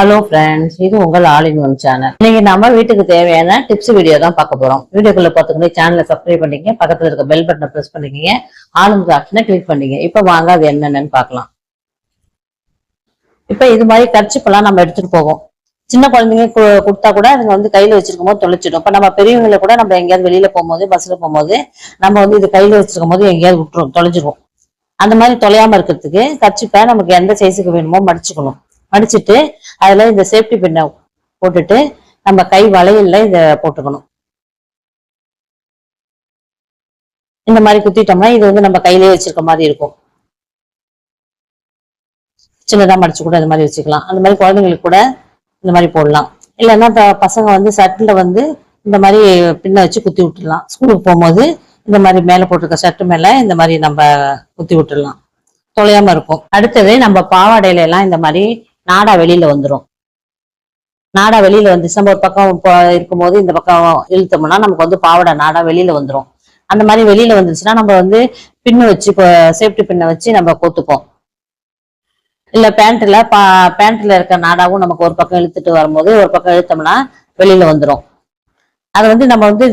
Hello friends இது உங்கள் all in one channel இன்னைக்கு நம்ம வீட்டுக்கு தேவையான டிப்ஸ் வீடியோ தான் பார்க்க போறோம். வீடியோக்குள்ள பார்த்துக்கணும் சேனலை சப்ஸ்கிரைப் பண்ணிக்கங்க. பக்கத்துல இருக்க பெல் பட்டனை பிரஸ் பண்ணிக்கங்க. ஆளுங்க ஆப்ஷனை கிளிக் பண்ணிக்கங்க. இப்போ வாங்க அது என்னென்னு பார்க்கலாம். இப்போ இது மாதிரி கர்ச்சிப்பெல்லாம் நம்ம எடுத்துட்டு போவோம். சின்ன குழந்தைங்க கு- கொடுத்தா கூட அதுங்க வந்து கையில வச்சிருக்கும் போது தொலைச்சிடும். இப்போ நம்ம பெரியவங்களை கூட நம்ம எங்கேயாவது வெளியில போகும்போது பஸ்ல போகும்போது நம்ம வந்து இது கையில வச்சிருக்கும் போது எங்கேயாவது விட்டுரும் தொலைஞ்சிரும். அந்த மாதிரி தொலையாம இருக்கிறதுக்கு கர்ச்சிப்பை நமக்கு எந்த சைஸுக்கு வேணுமோ மடிச்சுக்கணும். மடிச்சுட்டு அதில் இந்த சேஃப்டி பின்னை போட்டுட்டு நம்ம கை வளையல்ல இதை போட்டுக்கணும். இந்த மாதிரி குத்திட்டோம்னா இது வந்து நம்ம கையிலேயே வச்சிருக்க மாதிரி இருக்கும். சின்னதாக மடிச்சு கூட இந்த மாதிரி வச்சுக்கலாம். அந்த மாதிரி குழந்தைங்களுக்கு கூட இந்த மாதிரி போடலாம். இல்லைன்னா பசங்க வந்து சட்டில் வந்து இந்த மாதிரி பின்ன வச்சு குத்தி விட்டுடலாம். ஸ்கூலுக்கு போகும்போது இந்த மாதிரி மேலே போட்டிருக்க ஷர்ட் மேலே இந்த மாதிரி நம்ம குத்தி விட்டுடலாம். தொலையாம இருக்கும். அடுத்தது நம்ம பாவாடையில எல்லாம் இந்த மாதிரி நாடா வெளியில வந்துடும் நாடா வெளியில வந்துச்சு நம்ம ஒரு பக்கம் இப்போ இருக்கும்போது இந்த பக்கம் இழுத்தோம்னா நமக்கு வந்து பாவாடை நாடா வெளியில வந்துடும் அந்த மாதிரி வெளியில வந்துருச்சுன்னா நம்ம வந்து பின்னு வச்சு சேஃப்டி பின்னை வச்சு நம்ம கோத்துப்போம். இல்ல பேண்ட்ல பா பேண்ட்ல இருக்க நாடாவும் நமக்கு ஒரு பக்கம் இழுத்துட்டு வரும்போது ஒரு பக்கம் இழுத்தோம்னா வெளியில வந்துடும் அது வந்து நம்ம வந்து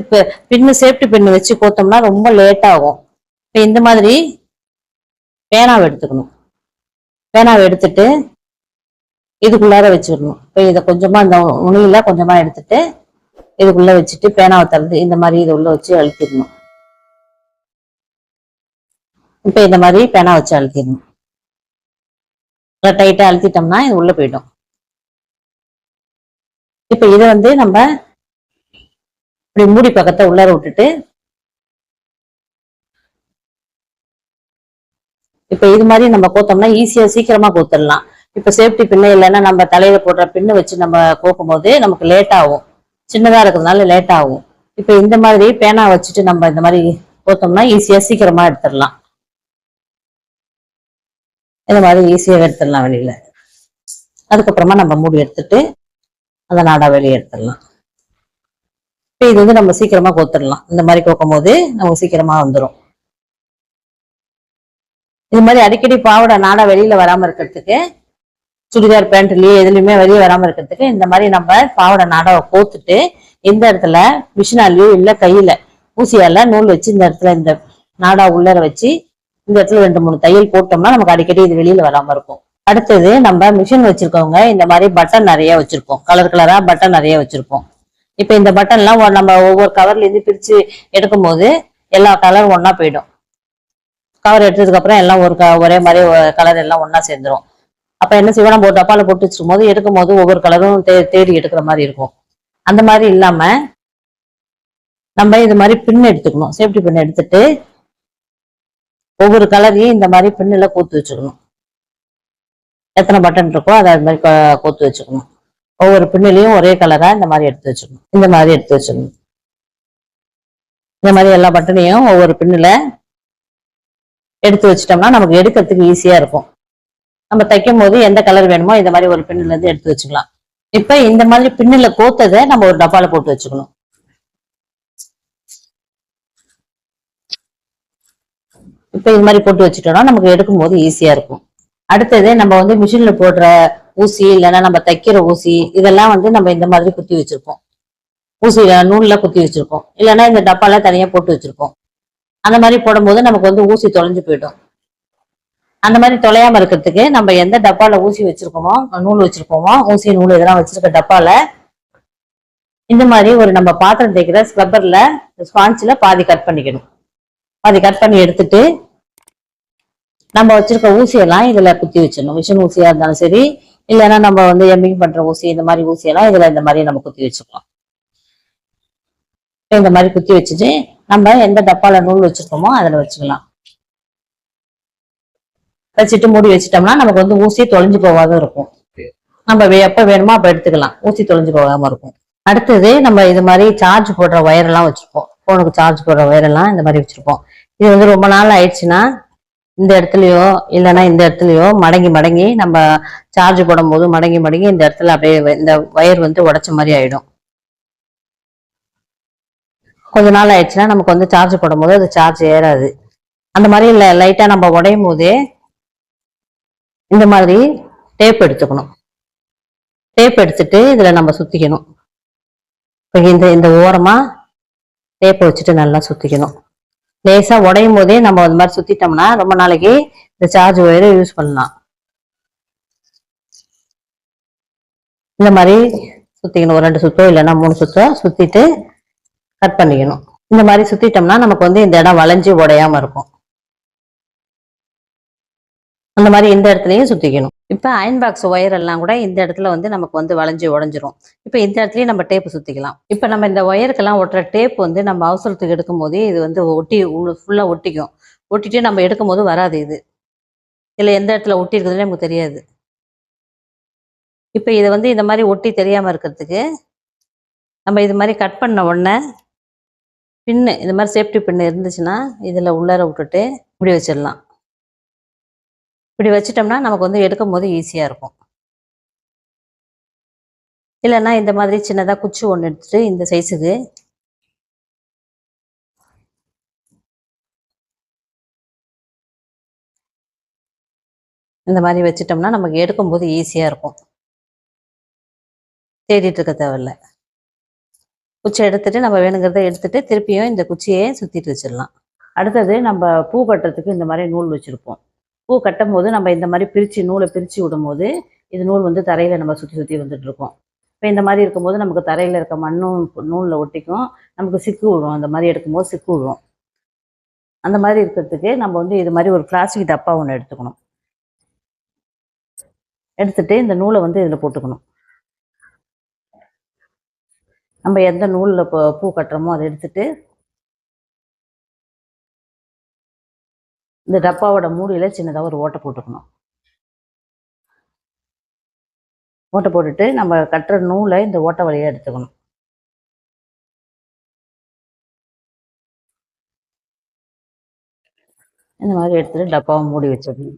பின்னு சேஃப்டி பின்னு வச்சு கோத்தோம்னா ரொம்ப லேட் ஆகும். இப்ப இந்த மாதிரி பேனாவை எடுத்துக்கணும். பேனாவை எடுத்துட்டு இதுக்குள்ளார வச்சிடணும். இப்போ இதை கொஞ்சமா இந்த நுனியில கொஞ்சமா எடுத்துட்டு இதுக்குள்ள வச்சுட்டு பேனாவை திறந்து இந்த மாதிரி இதை உள்ள வச்சு அழுத்திடணும். இப்போ இந்த மாதிரி பேனா வச்சு அழுத்திடணும். டைட்டா அழுத்திட்டோம்னா இது உள்ள போயிடும். இப்போ இதை வந்து நம்ம இப்படி மூடி பக்கத்தை உள்ளார விட்டுட்டு இப்போ இது மாதிரி நம்ம கோத்தோம்னா ஈஸியா சீக்கிரமா கோத்துடலாம் இப்ப சேஃப்டி பின்னு இல்லைன்னா நம்ம தலையில போடுற பின்னு வச்சு நம்ம கோக்கும் போது நமக்கு லேட் ஆகும். சின்னதா இருக்கிறதுனால லேட் ஆகும். இப்ப இந்த மாதிரி பேனா வச்சுட்டு நம்ம இந்த மாதிரி கோத்தோம்னா ஈஸியா சீக்கிரமா எடுத்துடலாம். இந்த மாதிரி ஈஸியாக எடுத்துடலாம் வெளியில. அதுக்கப்புறமா நம்ம மூடி எடுத்துட்டு அந்த நாடா வெளியே எடுத்துடலாம். இப்ப இது வந்து நம்ம சீக்கிரமா கோத்துடலாம். இந்த மாதிரி கோக்கும் போது நமக்கு சீக்கிரமா வந்துடும் இது மாதிரி அடிக்கடி பாவாடை நாடா வெளியில வராம இருக்கிறதுக்கு சுடிதார் பேண்ட்லயே எதுலையுமே வெளியே வராம இருக்கிறதுக்கு இந்த மாதிரி நம்ம பாவாடை நாடாவை கோத்துட்டு இந்த இடத்துல மிஷினாலேயோ இல்ல கையில ஊசியால நூல் வச்சு இந்த இடத்துல இந்த நாடா உள்ளர வச்சு இந்த இடத்துல ரெண்டு மூணு தையல் போட்டோம்னா நமக்கு அடிக்கடி இது வெளியில வராம இருக்கும். அடுத்தது நம்ம மிஷின் வச்சிருக்கவங்க இந்த மாதிரி பட்டன் நிறைய வச்சிருப்போம். கலர் கலரா பட்டன் நிறைய வச்சிருப்போம். இப்ப இந்த பட்டன்லாம் எல்லாம் நம்ம ஒவ்வொரு கவர்ல இருந்து பிரிச்சு எடுக்கும்போது எல்லா கலரும் ஒன்னா போயிடும். கவர் எடுத்ததுக்கு அப்புறம் எல்லாம் ஒரு க- ஒரே மாதிரி கலர் எல்லாம் ஒன்னா சேர்ந்துரும். அப்ப என்ன செய்வோம்? நம்ம ஒரு டப்பால போட்டு வச்சிருக்கும் போது எடுக்கும் போது ஒவ்வொரு கலரும் தே தேடி எடுக்கிற மாதிரி இருக்கும். அந்த மாதிரி இல்லாம நம்ம இது மாதிரி பின் எடுத்துக்கணும். சேஃப்டி பின் எடுத்துட்டு ஒவ்வொரு கலரையும் இந்த மாதிரி பின்னுல கோத்து வச்சுக்கணும். எத்தனை பட்டன் இருக்கோ அதை அது மாதிரி கோத்து வச்சுக்கணும். ஒவ்வொரு பின்னிலையும் ஒரே கலரா இந்த மாதிரி எடுத்து வச்சுக்கணும். இந்த மாதிரி எடுத்து வச்சுக்கணும். இந்த மாதிரி எல்லா பட்டனையும் ஒவ்வொரு பின்னில் எடுத்து வச்சிட்டோம்னா நமக்கு எடுக்கிறதுக்கு ஈஸியா இருக்கும். நம்ம தைக்கும் போது எந்த கலர் வேணுமோ இந்த மாதிரி ஒரு பின்னுல இருந்து எடுத்து வச்சுக்கலாம். இப்ப இந்த மாதிரி பின்னுல கோத்ததை நம்ம ஒரு டப்பால போட்டு வச்சுக்கணும். இப்ப இது மாதிரி போட்டு வச்சுட்டோம்னா நமக்கு எடுக்கும் போது ஈஸியா இருக்கும். அடுத்தது நம்ம வந்து மிஷின்ல போடுற ஊசி இல்லைன்னா நம்ம தைக்கிற ஊசி இதெல்லாம் வந்து நம்ம இந்த மாதிரி குத்தி வச்சிருப்போம். ஊசி நூல்ல குத்தி வச்சிருப்போம். இல்லைன்னா இந்த டப்பால தனியா போட்டு வச்சிருப்போம். அந்த மாதிரி போடும்போது நமக்கு வந்து ஊசி தொலைஞ்சு போயிடும். அந்த மாதிரி தொலையாம இருக்கிறதுக்கு நம்ம எந்த டப்பால ஊசி வச்சிருக்கோமோ நூல் வச்சிருக்கோமோ ஊசி நூல் இதெல்லாம் வச்சிருக்க டப்பால இந்த மாதிரி ஒரு நம்ம பாத்திரம் தேய்க்கிற ஸ்க்ரப்பர்ல ஸ்பான்ச்சில் பாதி கட் பண்ணிக்கணும். பாதி கட் பண்ணி எடுத்துட்டு நம்ம வச்சிருக்க ஊசியெல்லாம் இதுல குத்தி வச்சிடணும். மிஷின் ஊசியா இருந்தாலும் சரி இல்லைன்னா நம்ம வந்து எம்மிங் பண்ற ஊசி இந்த மாதிரி ஊசியெல்லாம் இதுல இந்த மாதிரி நம்ம குத்தி வச்சுக்கலாம் இந்த மாதிரி குத்தி வச்சுட்டு நம்ம எந்த டப்பால நூல் வச்சிருக்கோமோ அதுல வச்சுக்கலாம். வச்சுட்டு மூடி வச்சிட்டோம்னா நமக்கு வந்து ஊசி தொலைஞ்சு போகாத இருக்கும். நம்ம எப்ப வேணுமோ அப்ப எடுத்துக்கலாம். ஊசி தொலைஞ்சு போகாம இருக்கும். அடுத்தது நம்ம இது மாதிரி சார்ஜ் போடுற ஒயர் எல்லாம் வச்சிருப்போம். போனுக்கு சார்ஜ் போடுற ஒயர் எல்லாம் இந்த மாதிரி வச்சிருப்போம். இது வந்து ரொம்ப நாள் ஆயிடுச்சுன்னா இந்த இடத்துலயோ இல்லைன்னா இந்த இடத்துலயோ மடங்கி மடங்கி நம்ம சார்ஜ் போடும்போது மடங்கி மடங்கி இந்த இடத்துல அப்படியே இந்த ஒயர் வந்து உடைச்ச மாதிரி ஆயிடும். கொஞ்ச நாள் ஆயிடுச்சுன்னா நமக்கு வந்து சார்ஜ் போடும்போது அது சார்ஜ் ஏறாது. அந்த மாதிரி இல்லை லைட்டா நம்ம உடையும் போதே இந்த மாதிரி டேப் எடுத்துக்கணும். டேப் எடுத்துட்டு இதில் நம்ம சுற்றிக்கணும் இப்போ இந்த இந்த ஓரமாக டேப்பை வச்சுட்டு நல்லா சுற்றிக்கணும் லேசாக உடையும் போதே நம்ம அந்த மாதிரி சுற்றிட்டோம்னா ரொம்ப நாளைக்கு இந்த சார்ஜ் ஒயரை யூஸ் பண்ணலாம். இந்த மாதிரி சுற்றிக்கணும் ஒரு ரெண்டு சுத்தோ இல்லைன்னா மூணு சுத்தோ சுற்றிட்டு கட் பண்ணிக்கணும். இந்த மாதிரி சுற்றிட்டோம்னா நமக்கு வந்து இந்த இடம் வளைஞ்சு உடையாமல் இருக்கும். அந்த மாதிரி இந்த இடத்துலையும் சுத்திக்கணும். இப்போ அயன் பாக்ஸ் ஒயர் எல்லாம் கூட இந்த இடத்துல வந்து நமக்கு வந்து வளைஞ்சு உடஞ்சிரும். இப்போ இந்த இடத்துலயும் நம்ம டேப்பு சுத்திக்கலாம். இப்போ நம்ம இந்த ஒயருக்கெல்லாம் ஒட்டுற டேப் வந்து நம்ம அவசரத்துக்கு எடுக்கும் போதே இது வந்து ஒட்டி ஃபுல்லா ஒட்டிக்கும். ஒட்டிட்டு நம்ம எடுக்கும் போது வராது இது. இதில் எந்த இடத்துல ஒட்டி இருக்குதுன்னு நமக்கு தெரியாது. இப்போ இதை வந்து இந்த மாதிரி ஒட்டி தெரியாம இருக்கிறதுக்கு நம்ம இது மாதிரி கட் பண்ண உடனே பின்னு இந்த மாதிரி சேஃப்டி பின்னு இருந்துச்சுன்னா இதில் உள்ளார விட்டுட்டு இப்படி வச்சிடலாம். இப்படி வச்சிட்டோம்னா நமக்கு வந்து எடுக்கும் போது ஈஸியாக இருக்கும். இல்லைன்னா இந்த மாதிரி சின்னதாக குச்சி ஒன்று எடுத்துட்டு இந்த சைஸுக்கு இந்த மாதிரி வச்சிட்டோம்னா நமக்கு எடுக்கும்போது ஈஸியாக இருக்கும். தேடிட்டு இருக்க தேவையில்ல. குச்சி எடுத்துட்டு நம்ம வேணுங்கிறத எடுத்துட்டு திருப்பியும் இந்த குச்சியை சுற்றிட்டு வச்சிடலாம். அடுத்தது நம்ம பூ கட்டுறதுக்கு இந்த மாதிரி நூல் வச்சுருப்போம். பூ கட்டும் போது நம்ம இந்த மாதிரி பிரித்து நூலை பிரித்து விடும்போது இது நூல் வந்து தரையில் நம்ம சுற்றி சுற்றி வந்துட்டு இருக்கோம் இப்போ இந்த மாதிரி இருக்கும்போது நமக்கு தரையில் இருக்க மண்ணும் நூலில் ஒட்டிக்கும். நமக்கு சிக்கு விழும். அந்த மாதிரி எடுக்கும்போது சிக்கு விழும். அந்த மாதிரி இருக்கிறதுக்கு நம்ம வந்து இது மாதிரி ஒரு பிளாஸ்டிக் டப்பா ஒன்று எடுத்துக்கணும். எடுத்துகிட்டு இந்த நூலை வந்து இதில் போட்டுக்கணும். நம்ம எந்த நூலில் பூ கட்டுறோமோ அதை எடுத்துகிட்டு இந்த டப்பாவோட மூடியில சின்னதாக ஒரு ஓட்டை போட்டுக்கணும். ஓட்டை போட்டுட்டு நம்ம கட்டுற நூலை இந்த ஓட்டை வழியாக எடுத்துக்கணும். இந்த மாதிரி எடுத்துகிட்டு டப்பாவை மூடி வச்சிடணும்.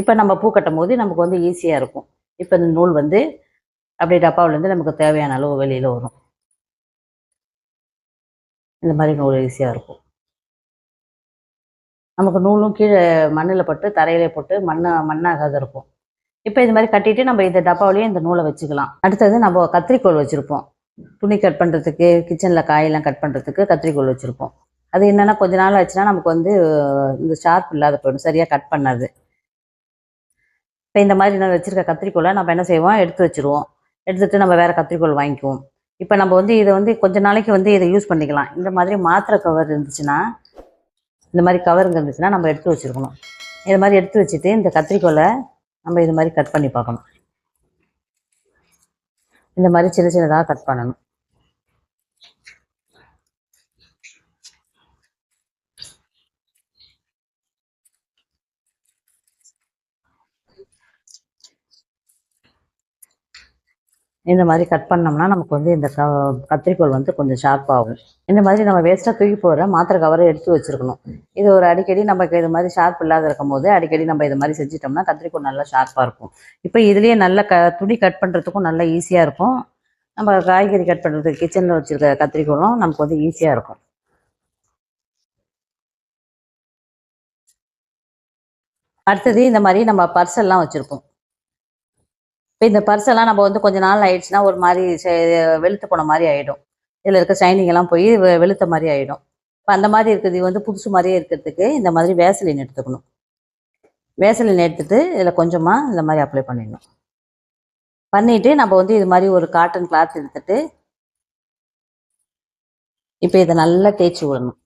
இப்போ நம்ம பூ கட்டும் போது நமக்கு வந்து ஈஸியாக இருக்கும். இப்போ இந்த நூல் வந்து அப்படியே டப்பாவிலேருந்து நமக்கு தேவையான அளவு வெளியில் வரும். இந்த மாதிரி நூல் ஈஸியாக இருக்கும். நமக்கு நூலும் கீழே மண்ணில் போட்டு தரையிலே போட்டு மண்ணை மண்ணாகாத இருக்கும். இப்போ இது மாதிரி கட்டிட்டு நம்ம இந்த டப்பாவிலேயே இந்த நூலை வச்சுக்கலாம். அடுத்தது நம்ம கத்திரிக்கோல் வச்சுருப்போம். துணி கட் பண்ணுறதுக்கு கிச்சனில் காயெல்லாம் கட் பண்ணுறதுக்கு கத்திரிக்கோல் வச்சுருப்போம். அது என்னென்னா கொஞ்ச நாள் ஆச்சுன்னா நமக்கு வந்து இந்த ஷார்ப் இல்லாத போயிடும் சரியாக கட் பண்ணாது. இப்போ இந்த மாதிரி நான் வச்சுருக்க கத்திரிக்கோலை நம்ம என்ன செய்வோம்? எடுத்து வச்சுருவோம். எடுத்துட்டு நம்ம வேறு கத்திரிக்கோல் வாங்கிக்குவோம். இப்போ நம்ம வந்து இதை வந்து கொஞ்ச நாளைக்கு வந்து இதை யூஸ் பண்ணிக்கலாம். இந்த மாதிரி மாத்திரை கவர் இருந்துச்சுன்னா இந்த மாதிரி கவருங்க இருந்துச்சுன்னா நம்ம எடுத்து வச்சுருக்கணும். இது மாதிரி எடுத்து வச்சுட்டு இந்த கத்திரிக்கோலை நம்ம இது மாதிரி கட் பண்ணி பார்க்கணும். இந்த மாதிரி சின்ன சின்னதாக கட் பண்ணணும். இந்த மாதிரி கட் பண்ணோம்னா நமக்கு வந்து இந்த க வந்து கொஞ்சம் ஷார்ப்பாகும் இந்த மாதிரி நம்ம வேஸ்ட்டாக தூக்கி போடுற மாத்திரை கவரை எடுத்து வச்சிருக்கணும். இது ஒரு அடிக்கடி நமக்கு இது மாதிரி ஷார்ப் இல்லாத இருக்கும் போது அடிக்கடி நம்ம இது மாதிரி செஞ்சிட்டோம்னா கத்திரிக்கோள் நல்லா ஷார்ப்பாக இருக்கும். இப்போ இதுலேயே நல்ல க துணி கட் பண்ணுறதுக்கும் நல்லா ஈஸியாக இருக்கும். நம்ம காய்கறி கட் பண்ணுறதுக்கு கிச்சனில் வச்சுருக்க கத்திரிக்கோளும் நமக்கு வந்து ஈஸியாக இருக்கும். அடுத்தது இந்த மாதிரி நம்ம பர்ஸ் எல்லாம் வச்சுருக்கோம் இப்போ இந்த பர்செல்லாம் நம்ம வந்து கொஞ்ச நாள் ஆயிடுச்சுன்னா ஒரு மாதிரி செ- வெளுத்து போன மாதிரி ஆயிடும். இதில் இருக்க ஷைனிங் எல்லாம் போய் வெளுத்த மாதிரி ஆயிடும். இப்போ அந்த மாதிரி இருக்கிறது வந்து புதுசு மாதிரியே இருக்கிறதுக்கு இந்த மாதிரி வேசலின் எடுத்துக்கணும். வேசலின் எடுத்துட்டு இதில் கொஞ்சமாக இந்த மாதிரி அப்ளை பண்ணிடணும். பண்ணிவிட்டு நம்ம வந்து இது மாதிரி ஒரு காட்டன் கிளாத் எடுத்துட்டு இப்போ இதை நல்லா தேய்ச்சி விடணும்.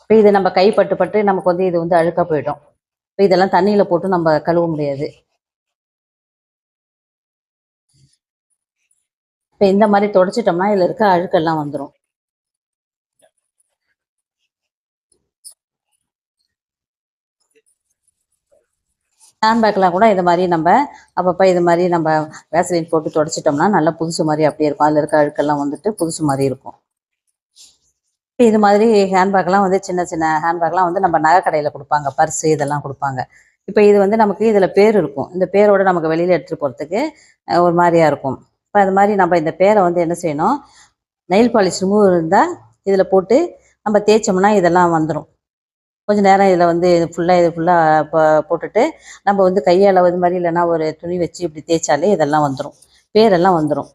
இப்போ இது நம்ம கை பட்டு பட்டு நமக்கு வந்து இது வந்து அழுக்க போயிடும். இப்போ இதெல்லாம் தண்ணியில் போட்டு நம்ம கழுவ முடியாது. இப்போ இந்த மாதிரி தொடச்சிட்டோம்னா இதில் இருக்க அழுக்கெல்லாம் வந்துடும் ஹேண்ட்பேக்லாம் கூட இது மாதிரி நம்ம அப்பப்போ இது மாதிரி நம்ம வேசலின் போட்டு தொடச்சிட்டோம்னா நல்லா புதுசு மாதிரி அப்படியே இருக்கும். அதில் இருக்க அழுக்கெல்லாம் வந்துட்டு புதுசு மாதிரி இருக்கும். இப்போ இது மாதிரி ஹேண்ட்பேக்லாம் வந்து சின்ன சின்ன ஹேண்ட்பேக்லாம் வந்து நம்ம நகை கடையில் கொடுப்பாங்க. பர்ஸு இதெல்லாம் கொடுப்பாங்க. இப்போ இது வந்து நமக்கு இதில் பேர் இருக்கும். இந்த பேரோடு நமக்கு வெளியில் எடுத்துகிட்டு போகிறதுக்கு ஒரு மாதிரியா இருக்கும். இப்போ அது மாதிரி நம்ம இந்த பேரை வந்து என்ன செய்யணும்? நெயில் பாலிஷ் ரிமூவ் இருந்தால் இதில் போட்டு நம்ம தேய்ச்சோம்னா இதெல்லாம் வந்துடும் கொஞ்சம் நேரம் இதில் வந்து ஃபுல்லாக இது ஃபுல்லாக போட்டுட்டு நம்ம வந்து கையால் இது மாதிரி இல்லைன்னா ஒரு துணி வச்சு இப்படி தேய்ச்சாலே இதெல்லாம் வந்துடும் பேரெல்லாம் வந்துடும்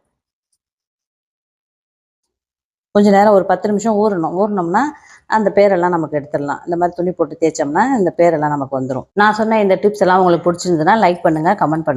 கொஞ்சம் நேரம் ஒரு பத்து நிமிஷம் ஊறணும். ஊறினோம்னா அந்த பேரெல்லாம் நமக்கு எடுத்துடலாம். இந்த மாதிரி துணி போட்டு தேய்ச்சோம்னா இந்த பேரெல்லாம் நமக்கு வந்துடும் நான் சொன்ன இந்த டிப்ஸ் எல்லாம் உங்களுக்கு பிடிச்சிருந்ததுன்னா லைக் பண்ணுங்கள் கமெண்ட் பண்ணுங்கள்